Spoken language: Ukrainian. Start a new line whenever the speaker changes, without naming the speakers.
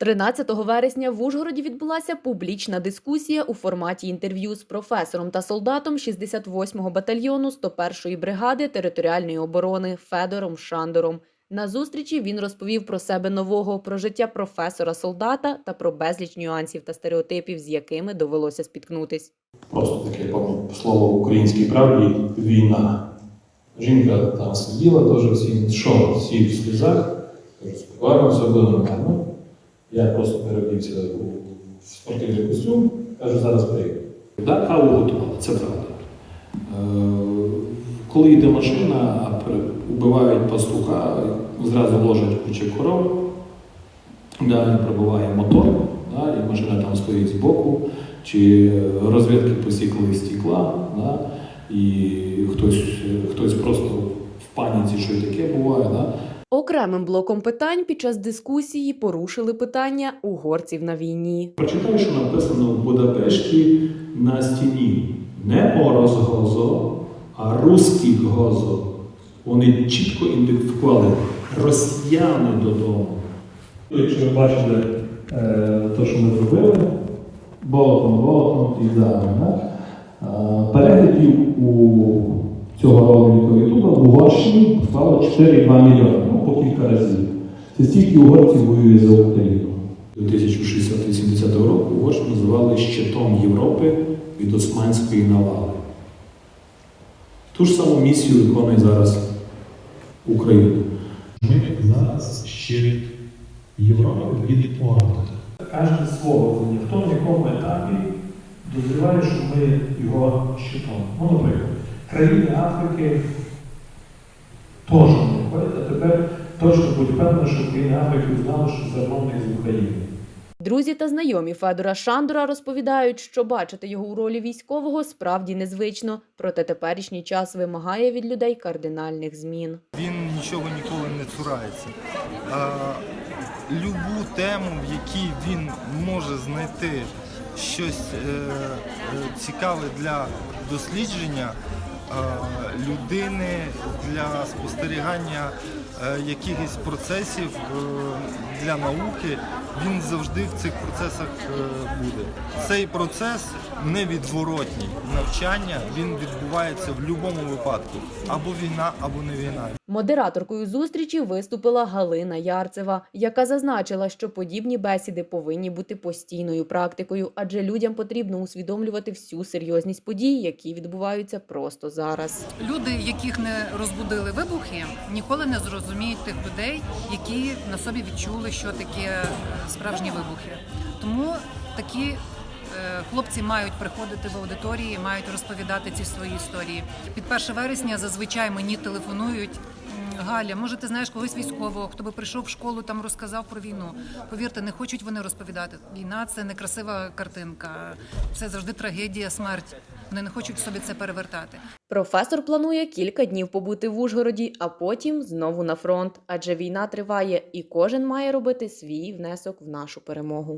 13 вересня в Ужгороді відбулася публічна дискусія у форматі інтерв'ю з професором та солдатом 68-го батальйону 101-ї бригади територіальної оборони Федором Шандором. На зустрічі він розповів про себе нового, про життя професора-солдата та про безліч нюансів та стереотипів, з якими довелося спіткнутись.
Просто таке слово українській правді війна. Жінка там сиділа, теж всі, що, всі в сльозах, кажу, все буде нормально. Я просто переодівся у спортивний костюм, кажу, зараз прийду. Да, каву готували, це правда. Е, коли йде машина, убивають пастуха, зразу ложать кучу коров, далі пробиває мотор, да, і машина там стоїть збоку, чи розвідки посікли стекла, да, і хтось, хтось просто в паніці, що таке буває. Да.
Окремим блоком питань під час дискусії порушили питання угорців на війні.
Прочитай, що написано в Будапешті на стіні. Не Оросгозо, а русський гозо. Вони чітко ідентифікували росіяни додому. Якщо ви бачите е, те, що ми зробили, болотом, болотом і. Е, переглядів у цього ролику Ютуба в Угорщині склало 4,2 мільйони, кілька разів. Це стільки угорців воює за Україну. 1680 року Угорщину називали щитом Європи від османської навали. Ту ж саму місію виконує зараз Україна.
Ми зараз щирі Європи від орда.
Кожне слово ніхто в якому етапі дозріває, що ми його щитом. Ну, наприклад, країни Африки теж не входять, а тепер точно будь впевнений, що країни Африки узнали, що зерно в з України.
Друзі та знайомі Федора Шандора розповідають, що бачити його у ролі військового справді незвично, проте теперішній час вимагає від людей кардинальних змін.
Він нічого ніколи не цурається. А, любу тему, в якій він може знайти щось е, е, цікаве для дослідження людини, для спостерігання е, якихось процесів е, для науки, він завжди в цих процесах е, буде. Цей процес невідворотній. Навчання він відбувається в будь-якому випадку. Або війна, або не війна.
Модераторкою зустрічі виступила Галина Ярцева, яка зазначила, що подібні бесіди повинні бути постійною практикою, адже людям потрібно усвідомлювати всю серйозність подій, які відбуваються просто зараз.
Люди, яких не розбудили вибухи, ніколи не зрозуміють тих людей, які на собі відчули, що таке справжні вибухи. Тому такі е, хлопці мають приходити в аудиторії, мають розповідати ці свої історії. Під 1 вересня зазвичай мені телефонують. «М, Галя, може, ти знаєш когось військового, хто би прийшов в школу, там розказав про війну. Повірте, не хочуть вони розповідати. Війна це не красива картинка, це завжди трагедія, смерть. Вони не хочуть собі це перевертати.
Професор планує кілька днів побути в Ужгороді, а потім знову на фронт, адже війна триває, і кожен має робити свій внесок в нашу перемогу.